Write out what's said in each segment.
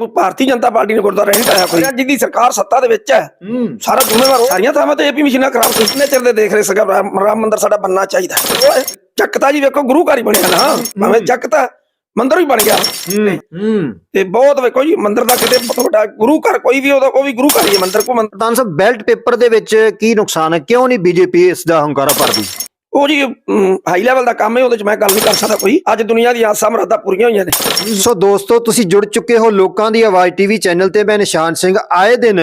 ਕੋਈ ਭਾਰਤੀ ਜਨਤਾ ਪਾਰਟੀ ਨੇ ਗੁਰਦੁਆਰਾ ਨਹੀਂ ਪਾਇਆ ਕੋਈ। ਜਿਹਦੀ ਸਰਕਾਰ ਸੱਤਾ ਦੇ ਵਿੱਚ ਹੈ। ਸਾਰਾ ਜ਼ਿੰਮੇਵਾਰ। ਸਾਰੀਆਂ ਥਾਵਾਂ ਤੇ ਏਪੀ ਮਸ਼ੀਨਾਂ ਖਰਾਬ ਕਿੰਨੇ ਚਿਰ ਦੇ ਦੇਖ ਰਹੇ ਸੀਗਾ? ਰਾਮ ਮੰਦਿਰ ਸਾਡਾ ਬੰਨਣਾ ਚਾਹੀਦਾ ਚੱਕਤਾ ਜੀ ਵੇਖੋ ਗੁਰੂ ਘਰ ਹੀ ਬਣਿਆ ਨਾ। ਭਾਵੇਂ ਚੱਕਤਾ ਮੰਦਿਰ ਵੀ ਬਣ ਗਿਆ। ਤੇ ਬਹੁਤ ਵੇਖੋ ਜੀ ਮੰਦਿਰ ਦਾ ਕਿਤੇ ਬਹੁਤ ਵੱਡਾ ਗੁਰੂ ਘਰ ਕੋਈ ਵੀ ਉਹਦਾ ਉਹ ਵੀ ਗੁਰੂ ਘਰ ਹੀ ਮੰਦਿਰ ਕੋ ਮੰਦਿਰ ਪ੍ਰਧਾਨ ਸਾਹਿਬ ਬੈਲਟ ਪੇਪਰ ਦੇ ਵਿੱਚ ਕੀ ਨੁਕਸਾਨ ਹੈ? ਕਿਉਂ ਨਹੀਂ ਬੀਜੇਪੀ ਇਸ ਦਾ ਹੰਕਾਰਾ ਭਰਦੀ? ਉਹ ਜੀ ਹਾਈ ਲੈਵਲ ਦਾ ਕੰਮ ਹੈ, ਉਹਦੇ ਚ ਮੈਂ ਗੱਲ ਨਹੀਂ ਕਰ ਸਕਦਾ ਕੋਈ। ਅੱਜ ਦੁਨੀਆ ਦੀਆਂ ਆਸਾਂ ਮੁਰਾਦਾਂ ਪੂਰੀਆਂ ਹੋਈਆਂ ਨੇ। ਸੋ ਦੋਸਤੋ, ਤੁਸੀਂ ਜੁੜ ਚੁੱਕੇ ਹੋ ਲੋਕਾਂ ਦੀ ਆਵਾਜ਼ ਟੀਵੀ ਚੈਨਲ ਤੇ। ਮੈਂ ਨਿਸ਼ਾਨ ਸਿੰਘ। ਆਏ ਦਿਨ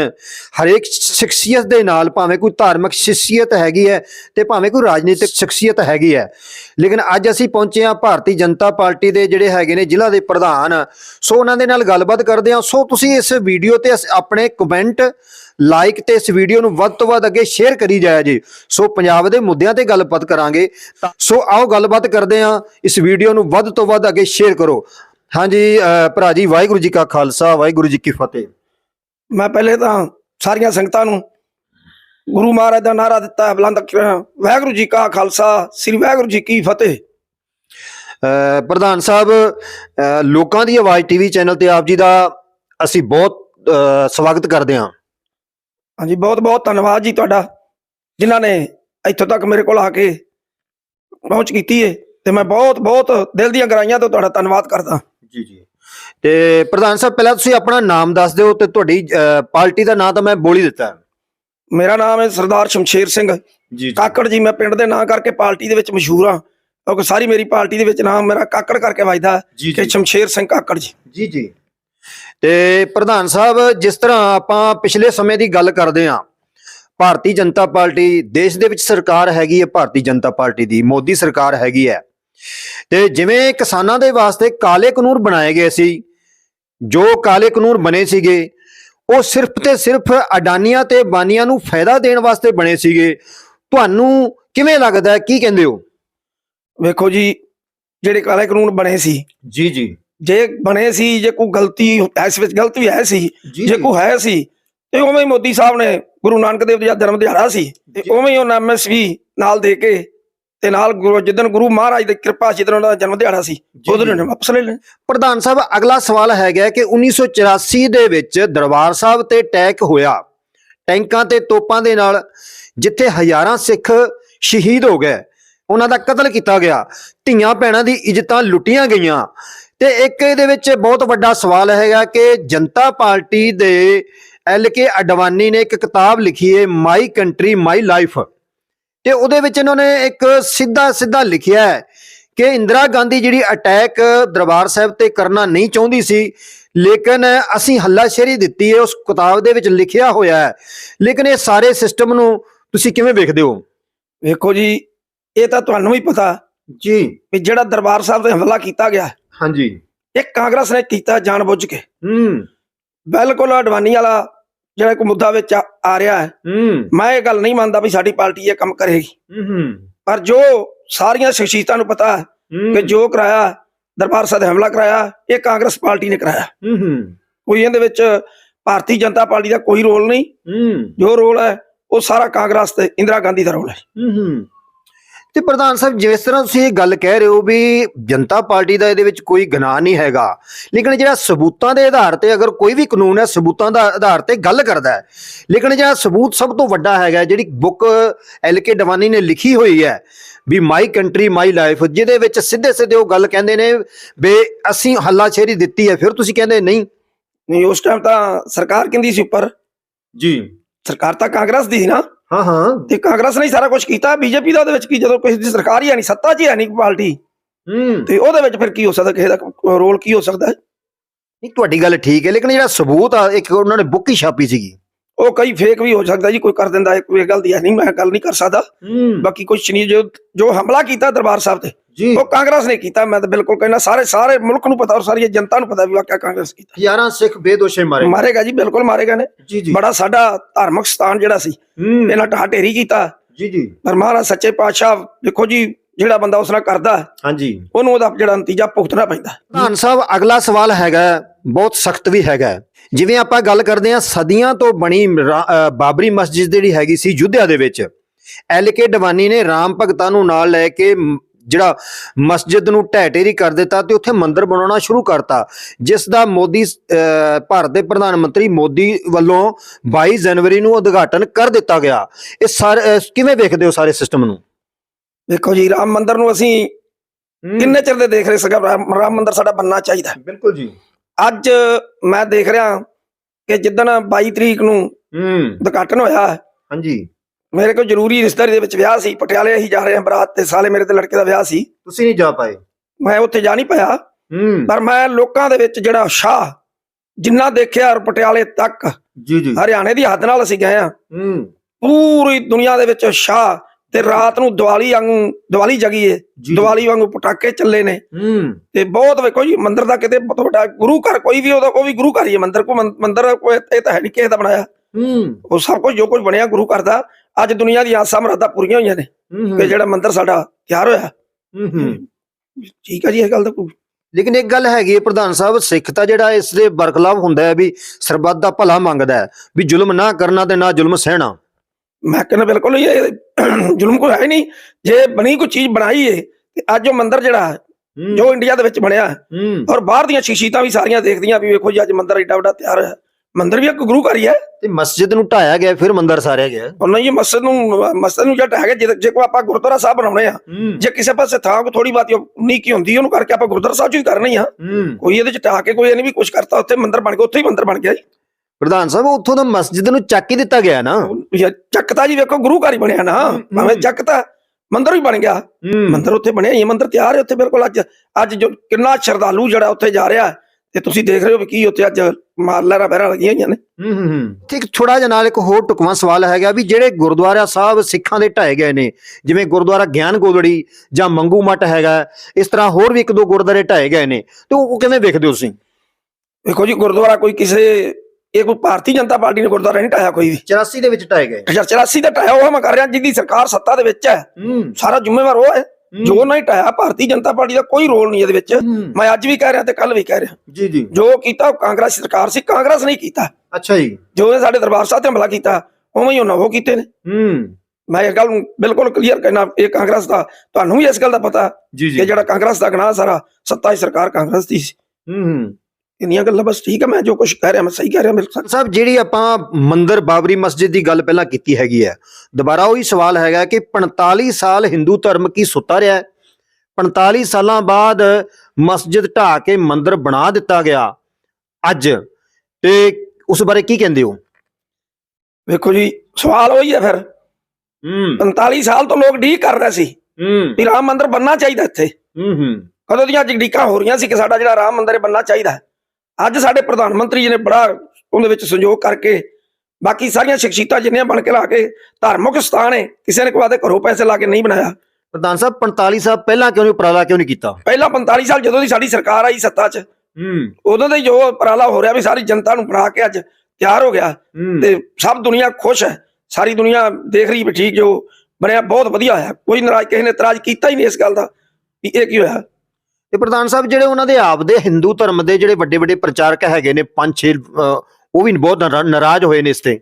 ਹਰੇਕ ਸ਼ਖਸੀਅਤ ਦੇ ਨਾਲ ਭਾਵੇਂ ਕੋਈ ਧਾਰਮਿਕ ਸ਼ਖਸੀਅਤ ਹੈਗੀ ਹੈ ਤੇ ਭਾਵੇਂ ਕੋਈ ਰਾਜਨੀਤਿਕ ਸ਼ਖਸੀਅਤ ਹੈਗੀ ਹੈ, ਲੇਕਿਨ ਅੱਜ ਅਸੀਂ ਪਹੁੰਚੇ ਹਾਂ ਭਾਰਤੀ ਜਨਤਾ ਪਾਰਟੀ ਦੇ ਜਿਹੜੇ ਹੈਗੇ ਨੇ ਜ਼ਿਲ੍ਹਾ ਦੇ ਪ੍ਰਧਾਨ। ਸੋ ਉਹਨਾਂ ਦੇ ਨਾਲ ਗੱਲਬਾਤ ਕਰਦੇ ਹਾਂ। ਸੋ ਤੁਸੀਂ ਇਸ ਵੀਡੀਓ ਤੇ ਅਸ- ਆਪਣੇ ਕਮੈਂਟ ਲਾਈਕ ਤੇ ਇਸ ਵੀਡੀਓ ਨੂੰ ਵੱਧ ਤੋਂ ਵੱਧ ਅੱਗੇ ਸ਼ੇਅਰ ਕਰੀ ਜਾਇਆ ਜੀ। ਸੋ ਪੰਜਾਬ ਦੇ ਮੁੱਦਿਆਂ ਤੇ ਗੱਲਬਾਤ ਕਰਾਂਗੇ। ਸੋ ਆਓ ਗੱਲਬਾਤ ਕਰਦੇ ਹਾਂ। ਇਸ ਵੀਡੀਓ ਨੂੰ ਵੱਧ ਤੋਂ ਵੱਧ ਅੱਗੇ ਸ਼ੇਅਰ ਕਰੋ। ਹਾਂਜੀ ਭਰਾ ਜੀ ਵਾਹਿਗੁਰੂ ਜੀ ਕਾ ਖਾਲਸਾ ਵਾਹਿਗੁਰੂ ਜੀ ਕੀ ਫਤਿਹ। ਮੈਂ ਪਹਿਲੇ ਤਾਂ ਸਾਰੀਆਂ ਸੰਗਤਾਂ ਨੂੰ ਗੁਰੂ ਮਹਾਰਾਜ ਦਾ ਨਾਰਾ ਦਿੱਤਾ ਹੈ ਬੁਲੰਦ ਵਾਹਿਗੁਰੂ ਜੀ ਕਾ ਖਾਲਸਾ ਸ੍ਰੀ ਵਾਹਿਗੁਰੂ ਜੀ ਕੀ ਫਤਿਹ। ਪ੍ਰਧਾਨ ਸਾਹਿਬ ਲੋਕਾਂ ਦੀ ਆਵਾਜ਼ ਟੀਵੀ ਚੈਨਲ ਤੇ ਆਪ ਜੀ ਦਾ ਅਸੀਂ ਬਹੁਤ ਸਵਾਗਤ ਕਰਦੇ ਹਾਂ। ਹਾਂਜੀ ਬਹੁਤ ਬਹੁਤ ਧੰਨਵਾਦ ਜੀ ਤੁਹਾਡਾ ਜਿਨ੍ਹਾਂ ਨੇ ਇੱਥੋਂ ਤੱਕ ਮੇਰੇ ਕੋਲ ਆ ਕੇ ਪਹੁੰਚ ਕੀਤੀ ਹੈ ਤੇ ਮੈਂ ਬਹੁਤ ਬਹੁਤ ਦਿਲ ਦੀਆਂ ਗਹਿਰਾਈਆਂ ਤੋਂ ਤੁਹਾਡਾ ਧੰਨਵਾਦ ਕਰਦਾ। ਜੀ ਜੀ। ਤੇ ਪ੍ਰਧਾਨ ਸਾਹਿਬ ਪਹਿਲਾਂ ਤੁਸੀਂ ਆਪਣਾ ਨਾਮ ਦੱਸ ਦਿਓ ਤੇ ਤੁਹਾਡੀ ਪਾਰਟੀ ਦਾ ਨਾਮ ਤਾਂ ਮੈਂ ਬੋਲ ਦਿੱਤਾ। ਮੇਰਾ ਨਾਮ ਹੈ ਸਰਦਾਰ ਸ਼ਮਸ਼ੇਰ ਸਿੰਘ। ਜੀ ਕਾਕੜ ਜੀ ਮੈਂ ਪਿੰਡ ਦੇ ਨਾਂ ਕਰਕੇ ਪਾਰਟੀ ਦੇ ਵਿੱਚ ਮਸ਼ਹੂਰ ਹਾਂ। ਕਿਉਂਕਿ ਸਾਰੀ ਮੇਰੀ ਪਾਰਟੀ ਦੇ ਵਿੱਚ ਨਾਮ ਮੇਰਾ ਕਾਕੜ ਕਰਕੇ ਵੱਜਦਾ ਕਿ ਸ਼ਮਸ਼ੇਰ ਸਿੰਘ ਕਾਕੜ ਜੀ। ਜੀ ਜੀ। ਤੇ ਪ੍ਰਧਾਨ ਸਾਹਿਬ ਜਿਸ ਤਰ੍ਹਾਂ ਆਪਾਂ ਪਿਛਲੇ ਸਮੇਂ ਦੀ ਗੱਲ ਕਰਦੇ ਹਾਂ ਭਾਰਤੀ ਜਨਤਾ ਪਾਰਟੀ ਦੇਸ਼ ਦੇ ਵਿੱਚ ਸਰਕਾਰ ਹੈਗੀ ਹੈ ਭਾਰਤੀ ਜਨਤਾ ਪਾਰਟੀ ਦੀ ਮੋਦੀ ਸਰਕਾਰ ਹੈਗੀ ਹੈ। ਤੇ ਜਿਵੇਂ ਕਿਸਾਨਾਂ ਦੇ ਵਾਸਤੇ ਕਾਲੇ ਕਾਨੂੰਨ ਬਣਾਏ ਗਏ ਸੀ ਜੋ ਕਾਲੇ ਕਾਨੂੰਨ ਬਣੇ ਸੀਗੇ ਉਹ ਸਿਰਫ ਤੇ ਸਿਰਫ ਅਡਾਨੀਆਂ ਤੇ ਬਾਨੀਆਂ ਨੂੰ ਫਾਇਦਾ ਦੇਣ ਵਾਸਤੇ ਬਣੇ ਸੀਗੇ। ਤੁਹਾਨੂੰ ਕਿਵੇਂ ਲੱਗਦਾ ਕੀ ਕਹਿੰਦੇ ਹੋ? ਵੇਖੋ ਜੀ ਜਿਹੜੇ ਕਾਲੇ ਕਾਨੂੰਨ ਬਣੇ ਸੀ ਜੀ ਜੀ। ਜੇ ਬਣੇ ਸੀ ਜੇ ਕੋਈ ਗਲਤੀ ਇਸ ਵਿੱਚ ਗਲਤ ਵੀ ਹੈ ਸੀ ਜੀ। ਕੋਈ ਹੈ ਸੀ ਤੇ ਉਵੇਂ ਹੀ ਮੋਦੀ ਸਾਹਿਬ ਨੇ ਗੁਰੂ ਨਾਨਕ ਦੇਵ ਜੀ ਦਾ ਜਨਮ ਦਿਹਾੜਾ ਸੀ ਤੇ। ਉਵੇਂ ਹੀ ਉਹਨਾਂ ਐਮਐਸਵੀ ਨਾਲ ਦੇ ਕੇ ਤੇ ਨਾਲ ਗੁਰੂ ਜਿੱਦਣ ਗੁਰੂ ਮਹਾਰਾਜ ਦੀ ਕਿਰਪਾ ਸੀ ਉਹਨਾਂ ਦਾ ਜਨਮ ਦਿਹਾੜਾ ਸੀ ਉਦੋਂ। ਨੇ ਵਾਪਸ ਲੈ ਲੈਣ ਪ੍ਰਧਾਨ ਸਾਹਿਬ ਅਗਲਾ ਸਵਾਲ ਹੈਗਾ ਕਿ 1984 ਦੇ ਵਿੱਚ ਦਰਬਾਰ ਸਾਹਿਬ ਤੇ ਅਟੈਕ ਹੋਇਆ। ਟੈਂਕਾਂ ਤੇ ਤੋਪਾਂ ਦੇ ਨਾਲ ਜਿੱਥੇ ਹਜ਼ਾਰਾਂ ਸਿੱਖ ਸ਼ਹੀਦ ਹੋ ਗਏ ਉਹਨਾਂ ਦਾ ਕਤਲ ਕੀਤਾ ਗਿਆ। ਧੀਆਂ ਭੈਣਾਂ ਦੀ ਇੱਜ਼ਤਾਂ ਲੁੱਟੀਆਂ ਗਈਆਂ। ਤੇ ਇੱਕ ਇਹਦੇ ਵਿੱਚ ਬਹੁਤ ਵੱਡਾ ਸਵਾਲ ਹੈਗਾ ਕਿ ਜਨਤਾ ਪਾਰਟੀ ਦੇ ਐਲ ਕੇ ਅਡਵਾਨੀ ਨੇ ਇੱਕ ਕਿਤਾਬ ਲਿਖੀ ਹੈ ਮਾਈ ਕੰਟਰੀ ਮਾਈ ਲਾਈਫ ਤੇ ਉਹਦੇ ਵਿੱਚ ਇਹਨਾਂ ਨੇ ਇੱਕ ਸਿੱਧਾ ਸਿੱਧਾ ਲਿਖਿਆ ਹੈ ਕਿ ਇੰਦਰਾ ਗਾਂਧੀ ਜਿਹੜੀ ਅਟੈਕ ਦਰਬਾਰ ਸਾਹਿਬ ਤੇ ਕਰਨਾ ਨਹੀਂ ਚਾਹੁੰਦੀ ਸੀ ਲੇਕਿਨ ਅਸੀਂ ਹੱਲਾਸ਼ੇਰੀ ਦਿੱਤੀ ਹੈ ਉਸ ਕਿਤਾਬ ਦੇ ਵਿੱਚ ਲਿਖਿਆ ਹੋਇਆ ਹੈ। ਲੇਕਿਨ ਇਹ ਸਾਰੇ ਸਿਸਟਮ ਨੂੰ ਤੁਸੀਂ ਕਿਵੇਂ ਵੇਖਦੇ ਹੋ? ਵੇਖੋ ਜੀ ਇਹ ਤਾਂ ਤੁਹਾਨੂੰ ਵੀ ਪਤਾ ਜੀ। ਵੀ ਜਿਹੜਾ ਦਰਬਾਰ ਸਾਹਿਬ ਤੇ ਹਮਲਾ ਕੀਤਾ ਗਿਆ ਹਾਂਜੀ। ਇਹ ਕਾਂਗਰਸ ਨੇ ਕੀਤਾ ਜਾਣਬੁੱਝ ਕੇ। ਹੂੰ। ਬਿਲਕੁਲ ਅਡਵਾਨੀ ਵਾਲਾ ਜਿਹੜਾ ਕੋਈ ਮੁੱਦਾ ਵਿੱਚ ਆ- ਰਿਹਾ ਹੈ। ਹੂੰ। ਮੈਂ ਇਹ ਗੱਲ ਨਹੀਂ ਮੰਨਦਾ ਵੀ ਸਾਡੀ ਪਾਰਟੀ ਇਹ ਕੰਮ ਕਰੇਗੀ। ਹੂੰ ਪਰ ਜੋ ਸਾਰੀਆਂ ਸ਼ਖਸੀਅਤਾਂ ਨੂੰ ਪਤਾ ਹੈ ਕਿ ਜੋ ਕਰਾਇਆ ਦਰਬਾਰ ਸਾਹਿਬ ਹਮਲਾ ਕਰਾਇਆ ਇਹ ਕਾਂਗਰਸ ਪਾਰਟੀ ਨੇ ਕਰਾਇਆ। ਹੂੰ ਕੋਈ ਇਹਦੇ ਵਿੱਚ ਭਾਰਤੀ ਜਨਤਾ ਪਾਰਟੀ ਦਾ ਕੋਈ ਰੋਲ ਨਹੀਂ। ਹੂੰ। ਜੋ ਰੋਲ ਹੈ ਉਹ ਸਾਰਾ ਕਾਂਗਰਸ ਤੇ ਇੰਦਰਾ ਗਾਂਧੀ ਦਾ ਰੋਲ ਹੈ ਹੂੰ। ਤੇ ਪ੍ਰਧਾਨ ਸਾਹਿਬ ਜਿਸ ਤਰ੍ਹਾਂ ਤੁਸੀਂ ਇਹ ਗੱਲ ਕਹਿ ਰਹੇ ਹੋ ਵੀ ਜਨਤਾ ਪਾਰਟੀ ਦਾ ਇਹਦੇ ਵਿੱਚ ਕੋਈ ਗੁਨਾਹ ਨਹੀਂ ਹੈਗਾ ਲੇਕਿਨ ਜਿਹੜਾ ਸਬੂਤਾਂ ਦੇ ਆਧਾਰ ਤੇ ਅਗਰ ਕੋਈ ਵੀ ਕਾਨੂੰਨ ਹੈ ਸਬੂਤਾਂ ਦਾ ਆਧਾਰ ਤੇ ਗੱਲ ਕਰਦਾ ਹੈ ਲੇਕਿਨ ਜਿਹੜਾ ਸਬੂਤ ਸਭ ਤੋਂ ਵੱਡਾ ਹੈਗਾ ਜਿਹੜੀ ਬੁੱਕ ਐਲ ਕੇ ਡਵਾਨੀ ਨੇ ਲਿਖੀ ਹੋਈ ਹੈ ਵੀ ਮਾਈ ਕੰਟਰੀ ਮਾਈ ਲਾਈਫ ਜਿਹਦੇ ਵਿੱਚ ਸਿੱਧੇ ਸਿੱਧੇ ਉਹ ਗੱਲ ਕਹਿੰਦੇ ਨੇ ਵੀ ਅਸੀਂ ਹੱਲਾਸ਼ੇਰੀ ਦਿੱਤੀ ਹੈ ਫਿਰ ਤੁਸੀਂ ਕਹਿੰਦੇ ਨਹੀਂ। ਨਹੀਂ ਉਸ ਟਾਈਮ ਤਾਂ ਸਰਕਾਰ ਕਹਿੰਦੀ ਸੀ ਉੱਪਰ। ਜੀ। ਸਰਕਾਰ ਤਾਂ ਕਾਂਗਰਸ ਦੀ ਸੀ ਨਾ। ਹਾਂ ਹਾਂ। ਤੇ ਕਾਂਗਰਸ ਨੇ ਸਾਰਾ ਕੁਝ ਕੀਤਾ ਬੀਜੇਪੀ ਦਾ ਉਹਦੇ ਵਿੱਚ ਕੀ ਜਦੋਂ ਕਿਸੇ ਦੀ ਸਰਕਾਰ ਹੀ ਹੈ ਨਹੀਂ ਸੱਤਾ 'ਚ ਹੀ ਹੈ ਨਹੀਂ ਪਾਰਟੀ ਹੂੰ। ਤੇ ਉਹਦੇ ਵਿੱਚ ਫਿਰ ਕੀ ਹੋ ਸਕਦਾ ਕਿਸੇ ਦਾ ਰੋਲ ਕੀ ਹੋ ਸਕਦਾ? ਨਹੀਂ ਤੁਹਾਡੀ ਗੱਲ ਠੀਕ ਹੈ ਲੇਕਿਨ ਜਿਹੜਾ ਸਬੂਤ ਆ ਇੱਕ ਉਹਨਾਂ ਨੇ ਬੁੱਕ ਹੀ ਛਾਪੀ ਸੀਗੀ। ਉਹ ਕਈ ਫੇਕ ਵੀ ਹੋ ਸਕਦਾ ਜੀ ਕੋਈ ਕਰ ਦਿੰਦਾ ਕੋਈ ਗੱਲ ਦੀ ਹੈ ਨਹੀਂ ਮੈਂ ਗੱਲ ਨਹੀਂ ਕਰ ਸਕਦਾ। ਬਾਕੀ ਕੁਝ ਨਹੀਂ ਜੋ ਜੋ ਹਮਲਾ ਕੀਤਾ ਦਰਬਾਰ ਸਾਹਿਬ ਤੇ ਉਹ ਕਾਂਗਰਸ ਨੇ ਕੀਤਾ ਮੈਂ ਤਾਂ ਬਿਲਕੁਲ ਕਹਿੰਦਾ ਸਾਰੇ ਸਾਰੇ ਮੁਲਕ ਨੂੰ ਪਤਾ ਔਰ ਸਾਰੀ ਜਨਤਾ ਨੂੰ ਪਤਾ ਵੀ ਵਾਕਿਆ ਕਾਂਗਰਸ ਕੀਤਾ। ਹਜ਼ਾਰਾਂ ਸਿੱਖ ਬੇਦੋਸ਼ੇ ਮਾਰੇ ਮਾਰੇਗਾ ਜੀ ਬਿਲਕੁਲ ਮਾਰੇਗਾ ਨੇ। ਜੀ ਜੀ। ਬੜਾ ਸਾਡਾ ਧਾਰਮਿਕ ਸਥਾਨ ਜਿਹੜਾ ਸੀ ਇਹਨਾਂ ਢਾਹ ਢੇਰੀ ਕੀਤਾ। ਜੀ ਜੀ। ਪਰ ਮਹਾਰਾਜ ਸੱਚੇ ਪਾਤਸ਼ਾਹ ਦੇਖੋ ਜੀ ਜਿਹੜਾ ਬੰਦਾ ਉਸ ਨਾਲ ਕਰਦਾ ਹਾਂਜੀ। ਉਹਨੂੰ ਉਹਦਾ ਜਿਹੜਾ ਨਤੀਜਾ ਭੁਗਤਣਾ ਪੈਂਦਾ। ਪ੍ਰਧਾਨ ਸਾਹਿਬ ਅਗਲਾ ਸਵਾਲ ਹੈਗਾ ਬਹੁਤ ਸਖਤ ਵੀ ਹੈਗਾ। ਜਿਵੇਂ ਆਪਾਂ ਗੱਲ ਕਰਦੇ ਹਾਂ ਸਦੀਆਂ ਤੋਂ ਬਣੀ ਬਾਬਰੀ ਮਸਜਿਦ ਜਿਹੜੀ ਹੈਗੀ ਸੀ ਯੁੱਧਿਆ ਦੇ ਵਿੱਚ ਐਲ ਕੇ ਡਵਾਨੀ ਨੇ ਰਾਮ ਭਗਤਾਂ ਨੂੰ ਨਾਲ ਲੈ ਕੇ ਜਿਹੜਾ ਮਸਜਿਦ ਨੂੰ ਢਹਿ ਕਰ ਦਿੱਤਾ ਤੇ ਉੱਥੇ ਮੰਦਿਰ ਬਣਾਉਣਾ ਸ਼ੁਰੂ ਕਰਤਾ ਜਿਸ ਦਾ ਮੋਦੀ ਭਾਰਤ ਦੇ ਪ੍ਰਧਾਨ ਮੰਤਰੀ ਮੋਦੀ ਵੱਲੋਂ 22 ਜਨਵਰੀ ਨੂੰ ਉਦਘਾਟਨ ਕਰ ਦਿੱਤਾ ਗਿਆ। ਇਹ ਸਾਰੇ ਕਿਵੇਂ ਵੇਖਦੇ ਹੋ ਸਾਰੇ ਸਿਸਟਮ ਨੂੰ? ਦੇਖੋ ਜੀ ਰਾਮ ਮੰਦਿਰ ਨੂੰ ਅਸੀਂ ਕਿੰਨੇ ਚਿਰ ਦੇ ਦੇਖ ਰਹੇ ਸੀਗਾ? ਰਾਮ ਰਾਮ ਮੰਦਿਰ ਸਾਡਾ ਬੰਨਣਾ ਚਾਹੀਦਾ। ਬਿਲਕੁਲ ਜੀ। ਅੱਜ ਮੈਂ ਦੇਖ ਰਿਹਾ ਕਿ ਜਿੱਦਣ 22 ਤਰੀਕ ਨੂੰ ਹੂੰ। ਉਦਘਾਟਨ ਹੋਇਆ ਹਾਂਜੀ। ਮੇਰੇ ਕੋਲ ਜ਼ਰੂਰੀ ਰਿਸ਼ਤੇਦਾਰੀ ਦੇ ਵਿੱਚ ਵਿਆਹ ਸੀ ਪਟਿਆਲੇ ਅਸੀਂ ਜਾ ਰਹੇ ਹਾਂ ਬਰਾਤ ਤੇ ਸਾਲੇ ਮੇਰੇ ਤੇ ਲੜਕੇ ਦਾ ਵਿਆਹ ਸੀ। ਤੁਸੀਂ ਨਹੀਂ ਜਾ ਪਾਏ? ਮੈਂ ਉੱਥੇ ਜਾ ਨਹੀਂ ਪਾਇਆ। ਹੂੰ। ਪਰ ਮੈਂ ਲੋਕਾਂ ਦੇ ਵਿੱਚ ਜਿਹੜਾ ਉਤਸ਼ਾਹ ਜਿੰਨਾ ਦੇਖਿਆ ਔਰ ਪਟਿਆਲੇ ਤੱਕ ਜੀ ਜੀ। ਹਰਿਆਣੇ ਦੀ ਹੱਦ ਨਾਲ ਅਸੀਂ ਗਏ ਆ ਹੂੰ। ਪੂਰੀ ਦੁਨੀਆ ਦੇ ਵਿੱਚ ਉਤਸ਼ਾਹ ਤੇ ਰਾਤ ਨੂੰ ਦੀਵਾਲੀ ਵਾਂਗੂ ਦੀਵਾਲੀ ਜਗੀਏ ਜੀ। ਦੀਵਾਲੀ ਵਾਂਗੂ ਪਟਾਕੇ ਚੱਲੇ ਨੇ। ਹੂੰ। ਤੇ ਬਹੁਤ ਵੇਖੋ ਜੀ ਮੰਦਿਰ ਦਾ ਕਿਤੇ ਬਹੁਤ ਵੱਡਾ ਗੁਰੂ ਘਰ ਕੋਈ ਵੀ ਉਹਦਾ ਉਹ ਵੀ ਗੁਰੂ ਘਰ ਹੀ ਹੈ। ਮੰਦਿਰ ਕੋ ਮੰਦਿਰ ਕੋਈ ਇਹ ਤਾਂ ਹੈ ਨਹੀਂ ਕਿਸੇ ਦਾ ਬਣਾਇਆ। ਹੂੰ। ਉਹ ਸਭ ਕੁਝ ਜੋ ਕੁਝ ਬਣਿਆ ਗੁਰੂ ਘਰ ਦਾ ਅੱਜ ਦੁਨੀਆ ਦੀ ਆਸਾਂ ਮਰਾਦਾਂ ਪੂਰੀਆਂ ਹੋਈਆਂ ਨੇ ਕਿ ਜਿਹੜਾ ਮੰਦਿਰ ਸਾਡਾ ਤਿਆਰ ਹੋਇਆ। ਹੂੰ ਹੂੰ। ਠੀਕ ਹੈ ਜੀ ਇਹ ਗੱਲ ਤਾਂ ਕੋਈ ਲੇਕਿਨ ਇੱਕ ਗੱਲ ਹੈਗੀ ਹੈ ਪ੍ਰਧਾਨ ਸਾਹਿਬ ਸਿੱਖ ਤਾਂ ਜਿਹੜਾ ਇਸ ਦੇ ਬਰਖਲਾਫ ਹੁੰਦਾ ਹੈ ਵੀ ਸਰਬੱਤ ਦਾ ਭਲਾ ਮੰਗਦਾ ਹੈ ਵੀ ਜ਼ੁਲਮ ਨਾ ਕਰਨਾ ਤੇ ਨਾ ਜ਼ੁਲਮ ਸਹਿਣਾ। ਮੈਂ ਕਹਿੰਦਾ ਬਿਲਕੁਲ ਇਹ ਜ਼ੁਲਮ ਕੋਈ ਹੈ ਹੀ ਨਹੀਂ। ਜੇ ਬਣੀ ਕੋਈ ਚੀਜ਼ ਬਣਾਈ ਏ ਤੇ ਅੱਜ ਉਹ ਮੰਦਿਰ ਜਿਹੜਾ ਜੋ ਇੰਡੀਆ ਦੇ ਵਿੱਚ ਬਣਿਆ ਔਰ ਬਾਹਰ ਦੀਆਂ ਸ਼ੀਸ਼ੀਤਾਂ ਵੀ ਸਾਰੀਆਂ ਦੇਖਦੀਆਂ ਵੀ ਵੇਖੋ ਜੀ ਅੱਜ ਮੰਦਿਰ ਏਡਾ ਵੱਡਾ ਤਿਆਰ ਹੋਇਆ। ਮੰਦਿਰ ਵੀ ਇੱਕ ਗੁਰੂ ਘਰ ਹੀ ਹੈ। ਤੇ ਮਸਜਿਦ ਨੂੰ ਢਾਇਆ ਗਿਆ ਫਿਰ ਮੰਦਰ ਸਾਰਿਆ ਗਿਆ। ਨਹੀਂ ਇਹ ਮਸਜਿਦ ਨੂੰ ਮਸਜਿਦ ਨੂੰ ਜੱਟ ਹੈਗਾ ਜੇ ਜੇ ਕੋ ਆਪਾਂ ਗੁਰਦੁਆਰਾ ਸਾਹਿਬ ਬਣਾਉਣੇ ਆ ਹੂੰ। ਜੇ ਕਿਸੇ ਪਾਸੇ ਥਾਂ ਕੋ ਥੋੜੀ ਬਾਤ ਉਨੀਕੀ ਹੁੰਦੀ ਉਹਨੂੰ ਕਰਕੇ ਆਪਾਂ ਗੁਰਦੁਆਰਾ ਸਾਹਿਬ ਚ ਹੀ ਕਰਨਾ ਹੀ ਆ। ਹੂੰ। ਕੋਈ ਇਹਦੇ ਚ ਟਾ ਕੇ ਕੋਈ ਇਹ ਨਹੀਂ ਵੀ ਕੁਝ ਕਰਤਾ ਉੱਥੇ ਮੰਦਿਰ ਬਣ ਗਿਆ ਉੱਥੇ ਹੀ ਮੰਦਿਰ ਬਣ ਗਿਆ ਜੀ। ਪ੍ਰਧਾਨ ਸਾਹਿਬ ਉੱਥੋਂ ਦਾ ਮਸਜਿਦ ਨੂੰ ਚੱਕ ਹੀ ਦਿੱਤਾ ਗਿਆ ਨਾ। ਚੱਕਤਾ ਜੀ ਵੇਖੋ ਗੁਰੂ ਘਰ ਹੀ ਬਣਿਆ ਨਾ। ਹੂੰ, ਹੂੰ। ਭਾਵੇਂ ਚੱਕਤਾ ਮੰਦਿਰ ਵੀ ਬਣ ਗਿਆ। ਹੂੰ। ਮੰਦਿਰ ਉੱਥੇ ਬਣਿਆ ਇਹ ਮੰਦਿਰ ਤਿਆਰ ਹੈ ਉੱਥੇ ਬਿਲਕੁਲ ਅੱਜ। ਅੱਜ ਜੋ ਕਿੰਨਾ ਸ਼ਰਧਾਲੂ ਜਿਹੜਾ ਉੱਥੇ ਜਾ ਰਿਹਾ ਤੇ ਤੁਸੀਂ ਦੇਖ ਰਹੇ ਹੋ ਵੀ ਕੀ ਉੱਥੇ ਅੱਜ ਮਾਰ ਲਹਿਰਾ ਬਹਿਰਾ ਲੱਗੀਆਂ ਹੋਈਆਂ ਨੇ। ਹੂੰ ਹੂੰ ਇੱਕ ਥੋੜਾ ਜਿਹਾ ਨਾਲ ਇੱਕ ਹੋਰ ਟੁਕਵਾਂ ਸਵਾਲ ਹੈਗਾ ਵੀ ਜਿਹੜੇ ਗੁਰਦੁਆਰਾ ਸਾਹਿਬ ਸਿੱਖਾਂ ਦੇ ਢਾਏ ਗਏ ਨੇ ਜਿਵੇਂ ਗੁਰਦੁਆਰਾ ਗਿਆਨ ਗੋਦੜੀ ਜਾਂ ਮੰਗੂ ਮੱਠ ਹੈਗਾ ਇਸ ਤਰ੍ਹਾਂ ਹੋਰ ਵੀ ਇੱਕ ਦੋ ਗੁਰਦੁਆਰੇ ਢਾਏ ਗਏ ਨੇ ਤੇ ਉਹ ਕਿਵੇਂ ਵੇਖਦੇ ਹੋ ਤੁਸੀਂ? ਵੇਖੋ ਜੀ ਗੁਰਦੁਆਰਾ ਕੋਈ ਕਿਸੇ ਇਹ ਕੋਈ ਭਾਰਤੀ ਜਨਤਾ ਪਾਰਟੀ ਨੇ ਗੁਰਦੁਆਰਾ ਨਹੀਂ ਢਾਇਆ ਕੋਈ ਵੀ। 84 ਦੇ ਵਿੱਚ ਢਾਏ ਗਏ। 84 ਦਾ ਢਾਇਆ ਉਹ ਮੈਂ ਕਰ ਰਿਹਾ ਜਿਹਦੀ ਸਰਕਾਰ ਸੱਤਾ ਦੇ ਵਿੱਚ ਹੈ। ਹੂੰ। ਸਾਰਾ ਜ਼ਿੰਮੇਵਾਰ ਉਹ ਹੈ। ਜੋ ਨਹੀਂ ਢਾਇਆ ਭਾਰਤੀ ਜਨਤਾ ਪਾਰਟੀ ਦਾ ਕੋਈ ਰੋਲ ਨਹੀਂ ਇਹਦੇ ਵਿੱਚ। ਮੈਂ ਅੱਜ ਵੀ ਕਹਿ ਰਿਹਾ ਤੇ ਕੱਲ ਵੀ ਕਹਿ ਰਿਹਾ। ਜੀ ਜੀ। ਜੋ ਕੀਤਾ ਉਹ ਕਾਂਗਰਸ ਸਰਕਾਰ ਸੀ ਕਾਂਗਰਸ ਨਹੀਂ ਕੀਤਾ। ਅੱਛਾ ਜੀ। ਜੋ ਸਾਡੇ ਦਰਬਾਰ ਸਾਹਿਬ ਤੇ ਹਮਲਾ ਕੀਤਾ ਉਵੇਂ ਹੀ ਉਹਨਾਂ ਉਹ ਕੀਤੇ ਨੇ। ਹੂੰ। ਮੈਂ ਇਹ ਗੱਲ ਨੂੰ ਬਿਲਕੁਲ ਕਲੀਅਰ ਕਹਿਣਾ ਇਹ ਕਾਂਗਰਸ ਦਾ ਤੁਹਾਨੂੰ ਵੀ ਇਸ ਗੱਲ ਦਾ ਪਤਾ ਕਿ ਜਿਹੜਾ ਕਾਂਗਰਸ ਦਾ ਗਨਾਹ ਸਾਰਾ ਸੱਤਾ ਦੀ ਸਰਕਾਰ ਕਾਂਗਰਸ ਦੀ ਸੀ। ਹੂੰ। ਇੰਨੀਆਂ ਗੱਲਾਂ ਬਸ ਠੀਕ ਹੈ ਮੈਂ ਜੋ ਕੁਝ ਕਹਿ ਰਿਹਾ ਮੈਂ ਸਹੀ ਕਹਿ ਰਿਹਾ ਮੇਰੇ ਸਾਥ। ਸਾਹਿਬ ਜਿਹੜੀ ਆਪਾਂ ਮੰਦਰ ਬਾਬਰੀ ਮਸਜਿਦ ਦੀ ਗੱਲ ਪਹਿਲਾਂ ਕੀਤੀ ਹੈਗੀ ਹੈ ਦੁਬਾਰਾ ਉਹੀ ਸਵਾਲ ਹੈਗਾ ਕਿ 45 ਸਾਲ ਹਿੰਦੂ ਧਰਮ ਕੀ ਸੁੱਤਾ ਰਿਹਾ ਹੈ? 45 ਸਾਲਾਂ ਬਾਅਦ ਮਸਜਿਦ ਢਾਹ ਕੇ ਮੰਦਰ ਬਣਾ ਦਿੱਤਾ ਗਿਆ ਅੱਜ ਤੇ ਉਸ ਬਾਰੇ ਕੀ ਕਹਿੰਦੇ ਹੋ? ਵੇਖੋ ਜੀ ਸਵਾਲ ਉਹੀ ਹੈ ਫਿਰ। ਹੂੰ। 45 ਸਾਲ ਤੋਂ ਲੋਕ ਢੀਕ ਕਰ ਰਹੇ ਸੀ ਹੂੰ। ਵੀ ਰਾਮ ਮੰਦਿਰ ਬੰਨਣਾ ਚਾਹੀਦਾ ਇੱਥੇ। ਹੂੰ ਹੂੰ। ਕਦੋਂ ਦੀਆਂ ਜਿਗੜੀਕਾਂ ਹੋ ਰਹੀਆਂ ਸੀ ਕਿ ਸਾਡਾ ਜਿਹੜਾ ਰਾਮ ਮੰਦਿਰ ਬੰਨਣਾ ਚਾਹੀਦਾ ਹੈ। ਅੱਜ ਸਾਡੇ ਪ੍ਰਧਾਨ ਮੰਤਰੀ ਜੀ ਨੇ ਬੜਾ ਉਹਦੇ ਵਿੱਚ ਸੰਯੋਗ ਕਰਕੇ ਬਾਕੀ ਸਾਰੀਆਂ ਸ਼ਖਸੀਅਤਾਂ ਜਿੰਨੀਆਂ ਬਣ ਕੇ ਲਾ ਕੇ ਧਾਰਮਿਕ ਸਥਾਨ ਹੈ ਕਿਸੇ ਨੇ ਕੋਈ ਆਦੇ ਘਰੋਂ ਪੈਸੇ ਲਾ ਕੇ ਨਹੀਂ ਬਣਾਇਆ। ਪ੍ਰਧਾਨ ਸਾਹਿਬ 45 ਸਾਲ ਪਹਿਲਾਂ ਕਿਉਂ ਨਹੀਂ ਉਪਰਾਲਾ ਕਿਉਂ ਨਹੀਂ ਕੀਤਾ? ਪਹਿਲਾਂ 45 ਸਾਲ ਜਦੋਂ ਦੀ ਸਾਡੀ ਸਰਕਾਰ ਆਈ ਸੱਤਾ 'ਚ ਹੂੰ। ਉਦੋਂ ਦੇ ਜੋ ਉਪਰਾਲਾ ਹੋ ਰਿਹਾ ਵੀ ਸਾਰੀ ਜਨਤਾ ਨੂੰ ਬਣਾ ਕੇ ਅੱਜ ਤਿਆਰ ਹੋ ਗਿਆ। ਤੇ ਸਭ ਦੁਨੀਆ ਖੁਸ਼ ਹੈ ਸਾਰੀ ਦੁਨੀਆ ਦੇਖ ਰਹੀ ਵੀ ਠੀਕ ਜੋ ਬਣਿਆ ਬਹੁਤ ਵਧੀਆ ਹੋਇਆ। ਕੋਈ ਨਾਰਾਜ਼ ਕਿਸੇ ਨੇ ਇਤਰਾਜ਼ ਕੀਤਾ ਹੀ ਨਹੀਂ ਇਸ ਗੱਲ ਦਾ ਵੀ ਇਹ ਕੀ ਹੋਇਆ। ਤੇ ਪ੍ਰਧਾਨ ਸਾਹਿਬ ਜਿਹੜੇ ਉਹਨਾਂ ਦੇ ਆਪ ਦੇ ਹਿੰਦੂ ਧਰਮ ਦੇ ਜਿਹੜੇ ਵੱਡੇ ਵੱਡੇ ਪ੍ਰਚਾਰਕ ਹੈਗੇ ਨੇ ਪੰਜ ਛੇ ਉਹ ਵੀ ਬਹੁਤ ਨਾਰਾ- ਨਾਰਾਜ਼ ਹੋਏ ਨੇ ਇਸ ਤੇ।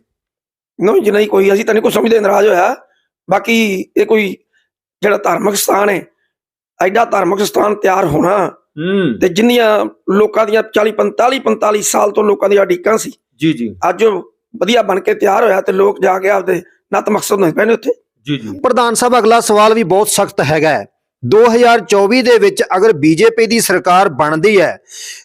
ਨਹੀਂ ਜੀ ਨਹੀਂ ਕੋਈ ਅਸੀਂ ਤਾਂ ਨਹੀਂ ਕੋਈ ਸਮਝਦੇ ਨਾਰਾਜ਼ ਹੋਇਆ। ਬਾਕੀ ਇਹ ਕੋਈ ਜਿਹੜਾ ਧਾਰਮਿਕ ਸਥਾਨ ਹੈ ਐਡਾ ਧਾਰਮਿਕ ਸਥਾਨ ਤਿਆਰ ਹੋਣਾ ਹੂੰ। ਤੇ ਜਿੰਨੀਆਂ ਲੋਕਾਂ ਦੀਆਂ 40 45 45 ਸਾਲ ਤੋਂ ਲੋਕਾਂ ਦੀਆਂ ਅਡੀਕਾਂ ਸੀ ਜੀ ਜੀ। ਅੱਜ ਉਹ ਵਧੀਆ ਬਣ ਕੇ ਤਿਆਰ ਹੋਇਆ ਤੇ ਲੋਕ ਜਾ ਕੇ ਆਪਦੇ ਨਤ ਮਕਸਦ ਨੂੰ ਪੈਣੇ ਉੱਥੇ। ਜੀ ਜੀ। ਪ੍ਰਧਾਨ ਸਾਹਿਬ ਅਗਲਾ ਸਵਾਲ ਵੀ ਬਹੁਤ ਸਖਤ ਹੈਗਾ ਹੈ। 2024 ਦੇ ਵਿੱਚ ਅਗਰ ਬੀਜੇਪੀ ਦੀ ਸਰਕਾਰ ਬਣਦੀ ਹੈ,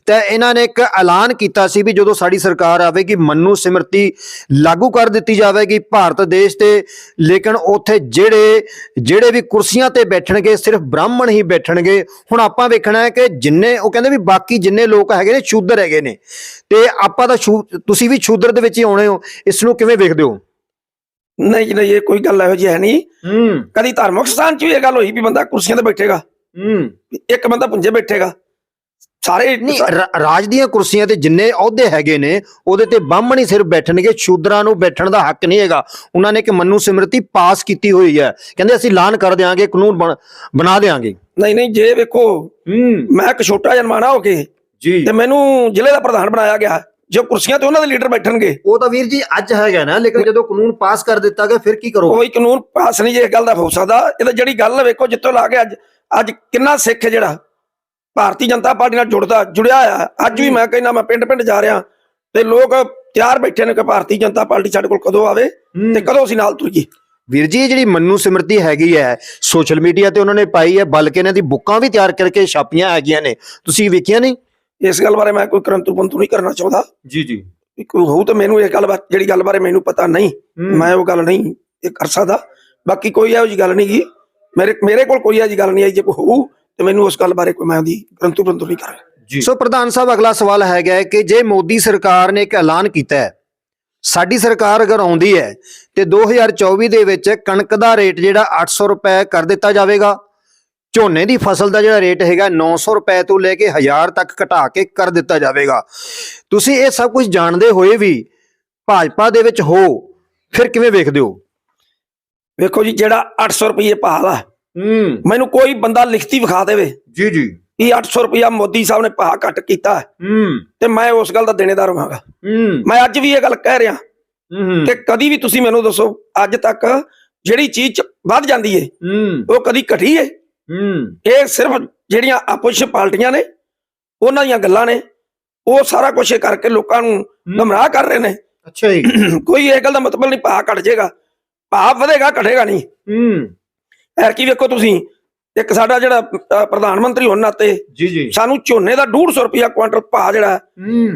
ਤਾਂ ਇਹਨਾਂ ਨੇ ਇੱਕ ਐਲਾਨ ਕੀਤਾ ਸੀ ਵੀ ਜਦੋਂ ਸਾਡੀ ਸਰਕਾਰ ਆਵੇਗੀ ਮੰਨੂ ਸਿਮਰਤੀ ਲਾਗੂ ਕਰ ਦਿੱਤੀ ਜਾਵੇਗੀ ਭਾਰਤ ਦੇਸ਼ ਤੇ, ਲੇਕਿਨ ਉੱਥੇ ਜਿਹੜੇ ਜਿਹੜੇ ਵੀ ਕੁਰਸੀਆਂ ਤੇ ਬੈਠਣਗੇ, ਸਿਰਫ ਬ੍ਰਾਹਮਣ ਹੀ ਬੈਠਣਗੇ। ਹੁਣ ਆਪਾਂ ਵੇਖਣਾ ਹੈ ਕਿ ਜਿੰਨੇ, ਉਹ ਕਹਿੰਦੇ ਵੀ ਬਾਕੀ ਜਿੰਨੇ ਲੋਕ ਹੈਗੇ ਨੇ, ਸ਼ੂਦਰ ਹੈਗੇ ਨੇ। ਤੇ ਆਪਾਂ ਤਾਂ ਸ਼ੂ- ਤੁਸੀਂ ਵੀ ਸ਼ੂਦਰ ਦੇ ਵਿੱਚ ਹੀ ਆਉਣੇ ਹੋ, ਇਸ ਨੂੰ ਕਿਵੇਂ ਵੇਖਦੇ ਹੋ? ਨਹੀਂ ਜੀ ਨਹੀਂ ਇਹ ਕੋਈ ਗੱਲ ਇਹੋ ਜਿਹੀ ਹੈ ਨਹੀਂ। ਹੂੰ। ਕਦੀ ਧਾਰਮਿਕ ਸਥਾਨ 'ਚ ਵੀ ਇਹ ਗੱਲ ਹੋਈ ਵੀ ਬੰਦਾ ਕੁਰਸੀਆਂ ਤੇ ਬੈਠੇਗਾ। ਹੂੰ। ਇੱਕ ਬੰਦਾ ਪੁੰਜੇ ਬੈਠੇਗਾ। ਸਾਰੇ ਨਹੀਂ ਰਾ- ਰਾਜ ਦੀਆਂ ਕੁਰਸੀਆਂ ਤੇ ਜਿੰਨੇ ਅਹੁਦੇ ਹੈਗੇ ਨੇ ਉਹਦੇ ਤੇ ਬਾਹਮਣ ਹੀ ਸਿਰਫ ਬੈਠਣਗੇ ਸ਼ੂਦਰਾਂ ਨੂੰ ਬੈਠਣ ਦਾ ਹੱਕ ਨਹੀਂ ਹੈਗਾ। ਉਹਨਾਂ ਨੇ ਇੱਕ ਮੰਨੂ ਸਿਮਰਤੀ ਪਾਸ ਕੀਤੀ ਹੋਈ ਹੈ। ਕਹਿੰਦੇ ਅਸੀਂ ਐਲਾਨ ਕਰ ਦਿਆਂਗੇ ਕਾਨੂੰਨ ਬਣ- ਬਣਾ ਦਿਆਂਗੇ। ਨਹੀਂ ਨਹੀਂ ਜੇ ਵੇਖੋ ਹੂੰ। ਮੈਂ ਇੱਕ ਛੋਟਾ ਜਨਮਾਨਾ ਹੋ ਕੇ ਜੀ। ਤੇ ਮੈਨੂੰ ਜ਼ਿਲ੍ਹੇ ਦਾ ਪ੍ਰਧਾਨ ਬਣਾਇਆ ਗਿਆ। ਜੋ ਕੁਰਸੀਆਂ ਤੇ ਉਹਨਾਂ ਦੇ ਲੀਡਰ ਬੈਠਣਗੇ। ਉਹ ਤਾਂ ਵੀਰ ਜੀ ਅੱਜ ਹੈਗਾ ਨਾ ਲੇਕਿਨ ਜਦੋਂ ਕਾਨੂੰਨ ਪਾਸ ਕਰ ਦਿੱਤਾ ਗਿਆ ਫਿਰ ਕੀ ਕਰੋਗੇ ਕੋਈ ਕਾਨੂੰਨ ਪਾਸ ਨਹੀਂ ਜੇ ਇਹ ਗੱਲ ਦਾ ਹੋ ਸਕਦਾ ਇਹ ਤਾਂ ਜਿਹੜੀ ਗੱਲ ਵੇਖੋ ਜਿੱਥੋਂ ਲਾ ਕੇ ਅੱਜ ਅੱਜ ਕਿੰਨਾ ਸਿੱਖ ਹੈ ਜਿਹੜਾ ਭਾਰਤੀ ਜਨਤਾ ਪਾਰਟੀ ਨਾਲ ਜੁੜਦਾ ਜੁੜਿਆ ਆ। ਅੱਜ ਵੀ ਮੈਂ ਕਹਿੰਦਾ ਮੈਂ ਪਿੰਡ ਪਿੰਡ ਜਾ ਰਿਹਾ ਤੇ ਲੋਕ ਤਿਆਰ ਬੈਠੇ ਨੇ ਕਿ ਭਾਰਤੀ ਜਨਤਾ ਪਾਰਟੀ ਸਾਡੇ ਕੋਲ ਕਦੋਂ ਆਵੇ ਤੇ ਕਦੋਂ ਅਸੀਂ ਨਾਲ ਤੁਰੀਏ। ਵੀਰ ਜੀ ਜਿਹੜੀ ਮੰਨੂ ਸਿਮਰਤੀ ਹੈਗੀ ਹੈ ਸੋਸ਼ਲ ਮੀਡੀਆ ਤੇ ਉਹਨਾਂ ਨੇ ਪਾਈ ਹੈ ਬਲਕਿ ਇਹਨਾਂ ਦੀ ਬੁੱਕਾਂ ਵੀ ਤਿਆਰ ਕਰਕੇ ਛਾਪੀਆਂ ਹੈਗੀਆਂ ਨੇ। ਤੁਸੀਂ ਵੇਖੀਆਂ ਨਹੀਂ? ਇਸ ਗੱਲ ਬਾਰੇ ਮੈਂ ਕੋਈ ਕਰੰਤੂ ਬੰਤੂ ਨਹੀਂ ਕਰਨਾ ਚਾਹੁੰਦਾ। ਜੀ ਜੀ। ਵੀ ਕੋਈ ਹੋਊ ਤਾਂ ਮੈਨੂੰ ਇਹ ਗੱਲ ਬਾ- ਜਿਹੜੀ ਗੱਲ ਬਾਰੇ ਮੈਨੂੰ ਪਤਾ ਨਹੀਂ ਮੈਂ ਉਹ ਗੱਲ ਨਹੀਂ ਇਹ ਕਰ ਸਕਦਾ। ਬਾਕੀ ਕੋਈ ਇਹੋ ਜੀ ਗੱਲ ਨਹੀਂ ਗੀ। ਮੇਰੇ ਮੇਰੇ ਕੋਲ ਕੋਈ ਇਹੋ ਜੀ ਗੱਲ ਨਹੀਂ ਆਈ। ਜੇ ਕੋਈ ਹੋਊ ਤੇ ਮੈਨੂੰ ਉਸ ਗੱਲ ਬਾਰੇ ਕੋਈ ਮੈਂ ਉਹਦੀ ਕਰੰਤੂ ਬੰਤੂ ਨਹੀਂ ਕਰਾਂ ਜੀ। ਸੋ ਪ੍ਰਧਾਨ ਸਾਹਿਬ ਅਗਲਾ ਸਵਾਲ ਹੈਗਾ ਹੈ ਕਿ ਜੇ ਮੋਦੀ ਸਰਕਾਰ ਨੇ ਇੱਕ ਐਲਾਨ ਕੀਤਾ ਹੈ ਸਾਡੀ ਸਰਕਾਰ ਅਗਰ ਆਉਂਦੀ ਹੈ ਤੇ 2024 ਦੇ ਵਿੱਚ ਕਣਕ ਦਾ ਰੇਟ ਜਿਹੜਾ 800 ਰੁਪਏ ਕਰ ਦਿੱਤਾ ਜਾਵੇਗਾ ਝੋਨੇ ਦੀ ਫਸਲ ਦਾ ਜਿਹੜਾ ਰੇਟ ਹੈਗਾ 900 ਰੁਪਏ ਤੋਂ ਲੈ ਕੇ 1000 ਤੱਕ ਘਟਾ ਕੇ ਕਰ ਦਿੱਤਾ ਜਾਵੇਗਾ। ਤੁਸੀਂ ਇਹ ਸਭ ਕੁਝ ਜਾਣਦੇ ਹੋਏ ਵੀ ਭਾਜਪਾ ਦੇ ਵਿੱਚ ਹੋ ਫਿਰ ਕਿਵੇਂ ਵੇਖਦੇ ਹੋ? ਵੇਖੋ ਜੀ ਜਿਹੜਾ 800 ਰੁਪਏ ਭਾਅ ਆ ਹੂੰ। ਮੈਨੂੰ ਕੋਈ ਬੰਦਾ ਲਿਖਤੀ ਵਿਖਾ ਦੇਵੇ। ਜੀ ਜੀ। ਕਿ 800 ਰੁਪਇਆ ਮੋਦੀ ਸਾਹਿਬ ਨੇ ਭਾਅ ਘੱਟ ਕੀਤਾ। ਹੈ, ਹੂੰ ਤੇ ਮੈਂ ਉਸ ਗੱਲ ਦਾ ਦੇਣੇਦਾਰ ਹੋਵਾਂਗਾ। ਹੂੰ। ਮੈਂ ਅੱਜ ਵੀ ਇਹ ਗੱਲ ਕਹਿ ਰਿਹਾ। ਹੂੰ ਕਿ ਕਦੀ ਵੀ ਤੁਸੀਂ ਮੈਨੂੰ ਦੱਸੋ ਅੱਜ ਤੱਕ ਜਿਹੜੀ ਚੀਜ਼ ਚ ਵੱਧ ਜਾਂਦੀ ਏ ਹੂੰ। ਉਹ ਕਦੀ ਘਟੀ ਏ? ਇਹ ਸਿਰਫ ਜਿਹੜੀਆਂ ਆਪੋਜੀਸ਼ਨ ਪਾਰਟੀਆਂ ਨੇ ਉਹਨਾਂ ਦੀਆਂ ਗੱਲਾਂ ਨੇ। ਉਹ ਸਾਰਾ ਕੁਝ ਕਰਕੇ ਲੋਕਾਂ ਨੂੰ ਗਮਰਾਹ ਕਰ ਰਹੇ ਨੇ। ਅੱਛਾ ਜੀ। ਕੋਈ ਇਹ ਗੱਲ ਦਾ ਮਤਲਬ ਨਹੀਂ ਭਾਅ ਘਟ ਜਾਏਗਾ। ਭਾਅ ਵਧੇਗਾ ਘਟੇਗਾ ਨਹੀਂ। ਹੂੰ। ਐਰ ਕੀ ਵੇਖੋ ਤੁਸੀਂ ਇੱਕ ਸਾਡਾ ਜਿਹੜਾ ਪ੍ਰਧਾਨ ਮੰਤਰੀ ਹੋਣ ਨਾਤੇ ਜੀ ਜੀ। ਸਾਨੂੰ ਝੋਨੇ ਦਾ 150 ਰੁਪਇਆ ਕੁਆਂਟਲ ਭਾਅ ਜਿਹੜਾ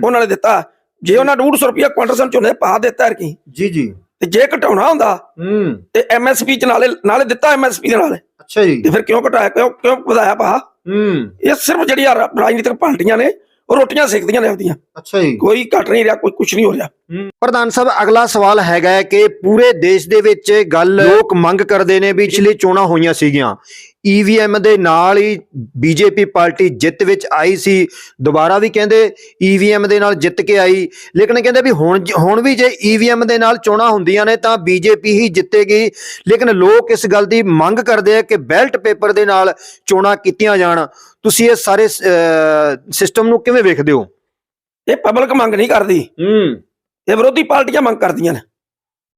ਉਹਨਾਂ ਨੇ ਦਿੱਤਾ। ਜੇ ਉਹਨਾਂ 150 ਰੁਪਇਆ ਕੁਆਂਟਲ ਸਾਨੂੰ ਝੋਨੇ ਭਾਅ ਦਿੱਤਾ ਐਰ ਕੀ? ਜੀ ਜੀ। ਤੇ ਜੇ ਘਟਾਉਣਾ ਹੁੰਦਾ ਹੂੰ। ਤੇ ਐਮਐਸਪੀ ਚ ਨਾਲੇ ਨਾਲੇ ਦਿੱਤਾ ਐਮਐਸਪੀ ਦੇ ਨਾਲ। ਅੱਛਾ ਜੀ। ਤੇ ਫਿਰ ਕਿਉਂ ਘਟਾਇਆ ਕਿਉਂ ਕਿਉਂ ਵਧਾਇਆ ਭਾਅ ਹੂੰ। ਇਹ ਸਿਰਫ ਜਿਹੜੀਆਂ ਰਾਜਨੀਤਿਕ ਪਾਰਟੀਆਂ ਨੇ ਉਹ ਰੋਟੀਆਂ ਸੇਕਦੀਆਂ ਨੇ ਆਪਦੀਆਂ। ਅੱਛਾ ਜੀ। ਕੋਈ ਘਟ ਨਹੀਂ ਰਿਹਾ ਕੋਈ ਕੁਝ ਨਹੀਂ ਹੋ ਰਿਹਾ। ਪ੍ਰਧਾਨ ਸਾਹਿਬ ਅਗਲਾ ਸਵਾਲ ਹੈਗਾ ਕਿ ਪੂਰੇ ਦੇਸ਼ ਦੇ ਵਿੱਚ ਗੱਲ ਲੋਕ ਮੰਗ ਕਰਦੇ ਨੇ ਵੀ ਪਿਛਲੇ ਚੋਣਾਂ ਹੋਈਆਂ ਸੀਗੀਆਂ। ਈਵੀਐਮ ਦੇ ਨਾਲ ਹੀ ਬੀਜੇਪੀ ਪਾਰਟੀ ਜਿੱਤ ਵਿੱਚ ਆਈ ਸੀ। ਦੁਬਾਰਾ ਵੀ ਕਹਿੰਦੇ ਈਵੀਐਮ ਦੇ ਨਾਲ ਜਿੱਤ ਕੇ ਆਈ। ਲੇਕਿਨ ਕਹਿੰਦੇ ਵੀ ਹੁਣ ਹੁਣ ਵੀ ਜੇ ਈਵੀਐਮ ਦੇ ਨਾਲ ਚੋਣਾਂ ਹੁੰਦੀਆਂ ਨੇ ਤਾਂ ਬੀਜੇਪੀ ਹੀ ਜਿੱਤੇਗੀ। ਲੇਕਿਨ ਲੋਕ ਇਸ ਗੱਲ ਦੀ ਮੰਗ ਕਰਦੇ ਆ ਕਿ ਬੈਲਟ ਪੇਪਰ ਦੇ ਨਾਲ ਚੋਣਾਂ ਕੀਤੀਆਂ ਜਾਣ। ਤੁਸੀਂ ਇਹ ਸਾਰੇ ਸਿਸਟਮ ਨੂੰ ਕਿਵੇਂ ਵੇਖਦੇ ਹੋ? ਇਹ ਪਬਲਿਕ ਮੰਗ ਨਹੀਂ ਕਰਦੀ। ਹੂੰ। ਇਹ ਵਿਰੋਧੀ ਪਾਰਟੀਆਂ ਮੰਗ ਕਰਦੀਆਂ ਨੇ।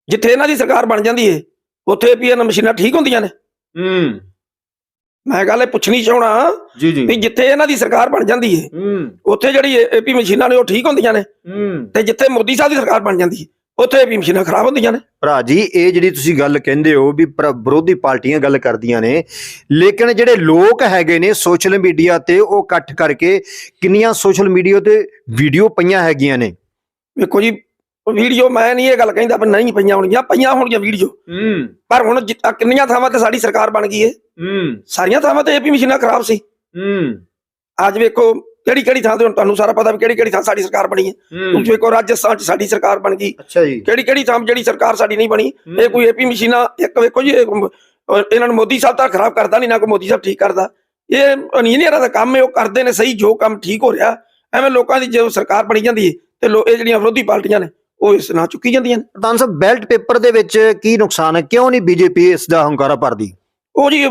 ਜਿੱਥੇ ਇਹਨਾਂ ਦੀ ਸਰਕਾਰ ਬਣ ਜਾਂਦੀ ਏ ਉੱਥੇ ਪੀਐਨ ਮਸ਼ੀਨਾਂ ਠੀਕ ਹੁੰਦੀਆਂ ਨੇ। ਹੂੰ। ਮੈਂ ਗੱਲ ਇਹ ਪੁੱਛਣੀ ਚਾਹਣਾ ਜੀ ਜੀ। ਵੀ ਜਿੱਥੇ ਇਹਨਾਂ ਦੀ ਸਰਕਾਰ ਬਣ ਜਾਂਦੀ ਏ ਹੂੰ। ਉੱਥੇ ਜਿਹੜੀ ਏਪੀ ਮਸ਼ੀਨਾਂ ਨੇ ਉਹ ਠੀਕ ਹੁੰਦੀਆਂ ਨੇ। ਹੂੰ। ਤੇ ਜਿੱਥੇ ਮੋਦੀ ਸਾਹਿਬ ਦੀ ਸਰਕਾਰ ਬਣ ਜਾਂਦੀ ਏ ਉੱਥੇ ਏਪੀ ਮਸ਼ੀਨਾਂ ਖਰਾਬ ਹੁੰਦੀਆਂ ਨੇ। ਭਰਾ ਜੀ ਇਹ ਜਿਹੜੀ ਤੁਸੀਂ ਗੱਲ ਕਹਿੰਦੇ ਹੋ ਵੀ ਵਿਰੋਧੀ ਪਾਰਟੀਆਂ ਗੱਲ ਕਰਦੀਆਂ ਨੇ ਲੇਕਿਨ ਜਿਹੜੇ ਲੋਕ ਹੈਗੇ ਨੇ ਸੋਸ਼ਲ ਮੀਡੀਆ ਤੇ ਉਹ ਇਕੱਠ ਕਰਕੇ ਕਿੰਨੀਆਂ ਸੋਸ਼ਲ ਮੀਡੀਆ ਤੇ ਵੀਡੀਓ ਪਈਆਂ ਹੈਗੀਆਂ ਨੇ? ਵੇਖੋ ਜੀ ਵੀਡੀਓ ਮੈਂ ਨਹੀਂ ਇਹ ਗੱਲ ਕਹਿੰਦਾ ਪਰ ਨਹੀਂ ਪਈਆਂ ਹੋਣਗੀਆਂ ਪਈਆਂ ਹੋਣਗੀਆਂ ਵੀਡੀਓ। ਹੂੰ। ਪਰ ਹੁਣ ਜਿੱਦਾਂ ਕਿੰਨੀਆਂ ਥਾਵਾਂ ਤੇ ਸਾਡੀ ਸਰਕਾਰ ਬਣ ਗਈ ਏ। ਹੂੰ। ਸਾਰੀਆਂ ਥਾਵਾਂ ਤੇ ਏਪੀ ਮਸ਼ੀਨਾਂ ਖਰਾਬ ਸੀ। ਹੂੰ। ਅੱਜ ਵੇਖੋ ਕਿਹੜੀ ਕਿਹੜੀ ਥਾਂ ਤੇ ਹੁਣ ਤੁਹਾਨੂੰ ਸਾਰਾ ਪਤਾ ਵੀ ਕਿਹੜੀ ਕਿਹੜੀ ਥਾਂ ਸਾਡੀ ਸਰਕਾਰ ਬਣੀ ਹੈ। ਤੁਸੀਂ ਵੇਖੋ ਰਾਜਸਥਾਨ 'ਚ ਸਾਡੀ ਸਰਕਾਰ ਬਣ ਗਈ। ਅੱਛਾ ਜੀ। ਕਿਹੜੀ ਕਿਹੜੀ ਥਾਂ ਜਿਹੜੀ ਸਰਕਾਰ ਸਾਡੀ ਨਹੀਂ ਬਣੀ ਇਹ ਕੋਈ ਏਪੀ ਮਸ਼ੀਨਾਂ ਇੱਕ ਵੇਖੋ ਜੀ ਇਹ, ਅਮ, ਅਹ, ਇਹਨਾਂ ਨੂੰ ਮੋਦੀ ਸਾਹਿਬ ਤਾਂ ਖਰਾਬ ਕਰਦਾ ਨਹੀਂ ਨਾ ਕੋਈ ਮੋਦੀ ਸਾਹਿਬ ਠੀਕ ਕਰਦਾ। ਇਹ ਇੰਜੀਨੀਅਰਾਂ ਦਾ ਕੰਮ ਹੈ ਉਹ ਕਰਦੇ ਨੇ ਸਹੀ ਜੋ ਕੰਮ ਠੀਕ ਹੋ ਰਿਹਾ ਐਵੇਂ ਲੋਕਾਂ ਦੀ ਜਦੋਂ ਸਰਕਾਰ ਬਣੀ ਜਾਂਦੀ ਹੈ ਤੇ ਲੋ ਇਹ ਜਿਹੜੀਆਂ ਵਿਰੋਧੀ ਪਾਰਟੀਆਂ ਨੇ ਉਹ ਇਸ ਨਾਲ ਚੁੱਕੀ ਜਾਂਦੀਆਂ ਨੇ। ਪ੍ਰਧਾਨ ਸਾਹਿਬ ਬੈਲਟ ਪੇਪਰ ਦੇ ਵਿੱਚ ਕੀ ਨੁਕਸਾਨ ਹੈ? ਕਿਉਂ ਨਹੀਂ ਬੀਜੇਪੀ ਇਸ ਦਾ ਹੰਕਾਰਾ ਭਰਦੀ? ਉਹ ਜੀ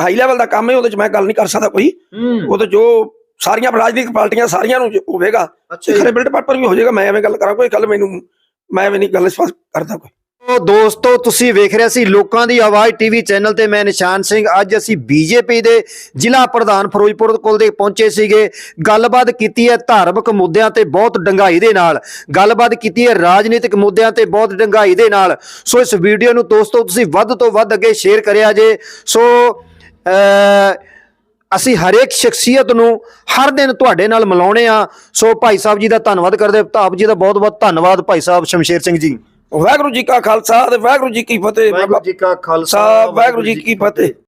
ਹਾਈ ਲੈਵਲ ਦਾ ਕੰਮ ਹੈ ਉਹਦੇ 'ਚ ਮੈਂ ਗੱਲ ਨਹੀਂ ਕਰ ਸਕਦਾ ਕੋਈ। ਉਹ ਤਾਂ ਜੋ ਸਾਰੀਆਂ ਰਾਜਨੀਤਿਕ ਪਾਰਟੀਆਂ ਸਾਰੀਆਂ ਨੂੰ ਹੋਵੇਗਾ ਖਰੇ ਬਿਲਟ ਪੇਪਰ ਵੀ ਹੋ ਜਾਏਗਾ ਮੈਂ ਐਵੇਂ ਗੱਲ ਕਰਾਂ ਕੋਈ ਕੱਲ ਮੈਨੂੰ ਮੈਂ ਐਵੇਂ ਨਹੀਂ ਗੱਲ ਸਪਸ਼ਟ ਕਰਦਾ ਕੋਈ। ਦੋਸਤੋ, ਤੁਸੀਂ ਵੇਖ ਰਹੇ ਸੀ ਲੋਕਾਂ ਦੀ ਆਵਾਜ਼ ਟੀਵੀ ਚੈਨਲ ਤੇ ਮੈਂ ਨਿਸ਼ਾਨ ਸਿੰਘ। ਅੱਜ ਅਸੀਂ ਬੀਜੇਪੀ ਦੇ ਜ਼ਿਲ੍ਹਾ ਪ੍ਰਧਾਨ ਫਿਰੋਜ਼ਪੁਰ ਕੋਲ ਦੇ ਪਹੁੰਚੇ ਸੀਗੇ। ਗੱਲਬਾਤ ਕੀਤੀ ਹੈ ਧਾਰਮਿਕ ਮੁੱਦਿਆਂ ਤੇ ਬਹੁਤ ਡੰਗਾਈ ਦੇ ਨਾਲ। ਗੱਲਬਾਤ ਕੀਤੀ ਹੈ ਰਾਜਨੀਤਿਕ ਮੁੱਦਿਆਂ ਤੇ ਬਹੁਤ ਡੰਗਾਈ ਦੇ ਨਾਲ। ਸੋ ਇਸ ਵੀਡੀਓ ਨੂੰ ਦੋਸਤੋ, ਤੁਸੀਂ ਵੱਧ ਤੋਂ ਵੱਧ ਅੱਗੇ ਸ਼ੇਅਰ ਕਰਿਆ ਜੇ। ਸੋ ਅਸੀਂ ਹਰੇਕ ਸ਼ਖਸੀਅਤ ਨੂੰ ਹਰ ਦਿਨ ਤੁਹਾਡੇ ਨਾਲ ਮਿਲਾਉਣੇ ਆ। ਸੋ ਭਾਈ ਸਾਹਿਬ ਜੀ ਦਾ ਧੰਨਵਾਦ ਕਰਦੇ ਆਪ ਜੀ ਦਾ ਬਹੁਤ ਬਹੁਤ ਧੰਨਵਾਦ ਭਾਈ ਸਾਹਿਬ ਸ਼ਮਸ਼ੇਰ ਸਿੰਘ ਜੀ। ਵਾਹਿਗੁਰੂ ਜੀ ਕਾ ਖਾਲਸਾ ਤੇ ਵਾਹਿਗੁਰੂ ਜੀ ਕੀ ਫਤਿਹ। ਵਾਹਿਗੁਰੂ ਜੀ ਕਾ ਖਾਲਸਾ ਵਾਹਿਗੁਰੂ ਜੀ ਕੀ ਫਤਿਹ।